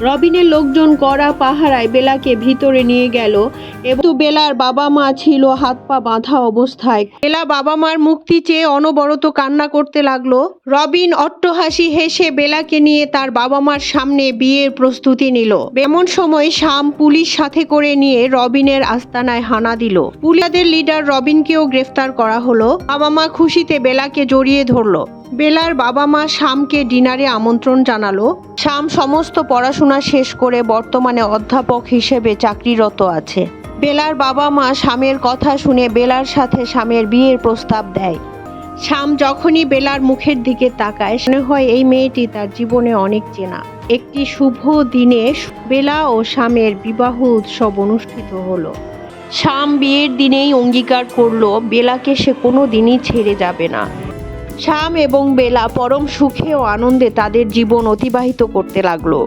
রবিনের লোকজন কড়া পাহারায় বেলাকে ভিতরে নিয়ে গেল এবং বেলার বাবা মা ছিল হাত পা বাঁধা অবস্থায়। বেলা বাবা মার মুক্তি চেয়ে অনবরত কান্না করতে লাগল। রবিন অট্টহাসি হেসে বেলাকে নিয়ে তার বাবা মার সামনে বিয়ের প্রস্তুতি নিল। এমন সময় শাম পুলিশ সাথে করে নিয়ে রবিনের আস্তানায় হানা দিল। পুলিয়াদের লিডার রবিনকেও গ্রেফতার করা হলো। বাবা মা খুশিতে বেলাকে জড়িয়ে ধরলো। বেলার বাবা মা শামকে ডিনারে আমন্ত্রণ জানালো। শাম সমস্ত পড়াশোনা শেষ করে বর্তমানে অধ্যাপক হিসেবে চাকরিরত আছে। বেলার বাবা মা স্বামীর কথা শুনে বেলার সাথে স্বামীর বিয়ের প্রস্তাব দেয়। শাম যখনই বেলার মুখের দিকে তাকায়, মনে হয় এই মেয়েটি তার জীবনে অনেক চেনা। একটি শুভ দিনে বেলা ও স্বামীর বিবাহ উৎসব অনুষ্ঠিত হলো। শাম বিয়ের দিনেই অঙ্গীকার করল, বেলাকে সে কোনো দিনই ছেড়ে যাবে না। শাম এবং বেলা পরম সুখে ও আনন্দে তাদের জীবন অতিবাহিত করতে লাগল।